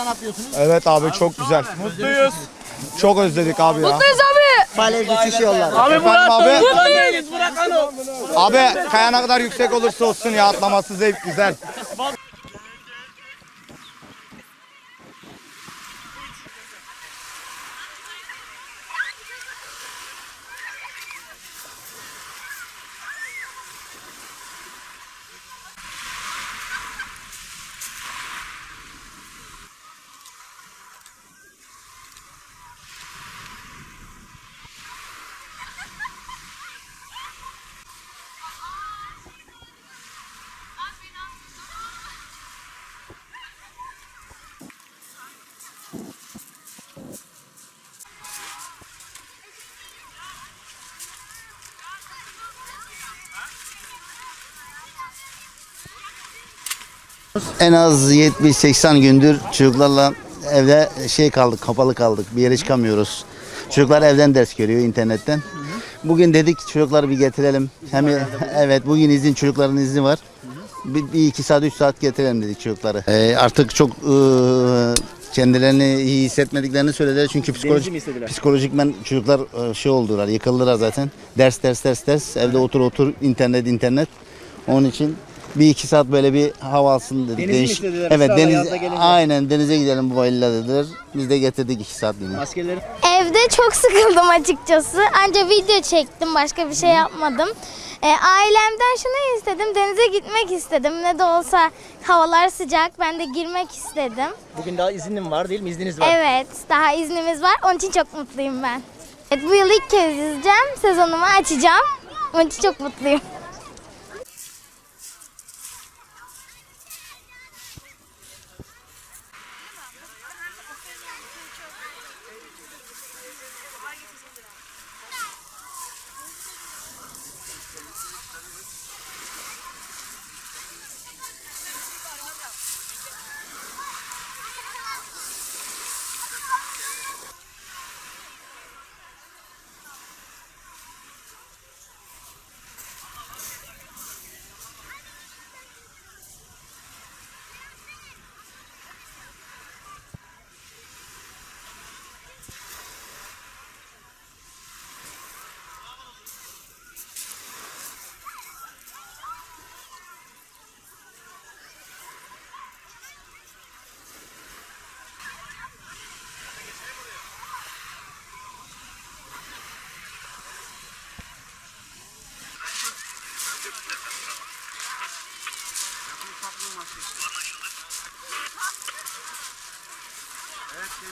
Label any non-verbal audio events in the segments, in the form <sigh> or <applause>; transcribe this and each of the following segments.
Ne yapıyorsunuz? Evet abi çok güzel. Mutluyuz. Çok özledik abi ya. Yolları. Abi Efendim Murat abi? Murat. Murat Hanım. Abi kaya ne kadar yüksek olursa olsun ya atlaması zevk güzel. En az 70-80 gündür çocuklarla evde şey kaldık, kapalı kaldık. Bir yere çıkamıyoruz. Çocuklar evden ders görüyor internetten. Bugün dedik çocukları bir getirelim. Hem evet bugün izin çocukların izni var. Bir, bir iki saat üç saat getirelim dedik çocukları. Ee, artık çok ıı, kendilerini iyi hissetmediklerini söylediler çünkü psikolojik psikolojikmen çocuklar ıı, şey oldular, yıkıldılar zaten. Ders ders ders ders evde otur otur internet internet. Onun için bir iki saat böyle bir hava alsın dedik. Denizi mi Değiş- istediler? Evet Israrla deniz yazda gelince. aynen denize gidelim bu valiyle dediler. Biz de getirdik iki saat dedik. Maskeleri Evde çok <laughs> sıkıldım açıkçası. Anca video çektim, başka bir şey yapmadım. E, ailemden şunu istedim, denize gitmek istedim. Ne de olsa havalar sıcak, ben de girmek istedim. bugün daha iznim var değil mi? İzniniz var. Evet, daha iznimiz var. Onun için çok mutluyum ben. Evet, bu yıl ilk kez yüzeceğim, sezonumu açacağım. Onun için çok mutluyum. Evet gençler, girmediğiniz sürece maskeleri takıyorsunuz. Sosyal mesafenizi koruyorsunuz. Dikkat arkadaşlar benim.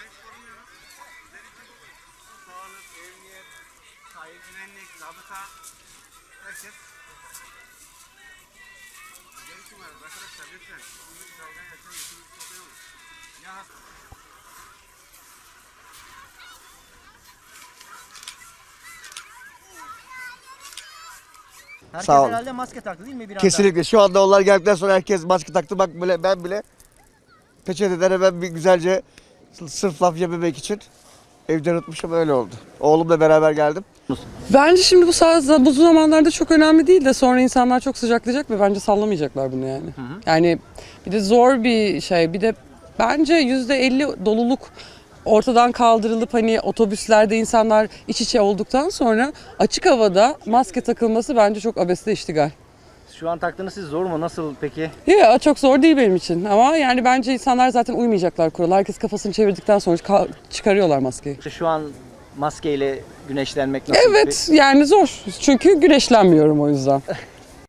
şimdi terlerim. Sosyal mesele hiç korumuyoruz. Sizler için sağlık, emniyet, sahil güvenlik, zabıta, herkes Sizler için varız arkadaşlar lütfen. Bunu saygıdan yaşamayın. Şunu sokuyoruz. Ya hasta. Herkes Sağ olun. herhalde maske taktı değil mi bir anda? Kesinlikle şu anda onlar geldikten sonra herkes maske taktı. Bak bile ben bile peçetelere ben bir güzelce sırf laf yememek için evde unutmuşum öyle oldu. Oğlumla beraber geldim. Bence şimdi bu saat bu zamanlarda çok önemli değil de sonra insanlar çok sıcaklayacak ve bence sallamayacaklar bunu yani. Yani bir de zor bir şey. Bir de bence yüzde 50 doluluk ortadan kaldırılıp hani otobüslerde insanlar iç içe olduktan sonra açık havada maske takılması bence çok abesle iştigal. Şu an taktığınız siz zor mu? Nasıl peki? Ya çok zor değil benim için ama yani bence insanlar zaten uymayacaklar kurala. Herkes kafasını çevirdikten sonra ka- çıkarıyorlar maskeyi. İşte şu an maskeyle güneşlenmek nasıl? Evet yani zor çünkü güneşlenmiyorum o yüzden. <laughs>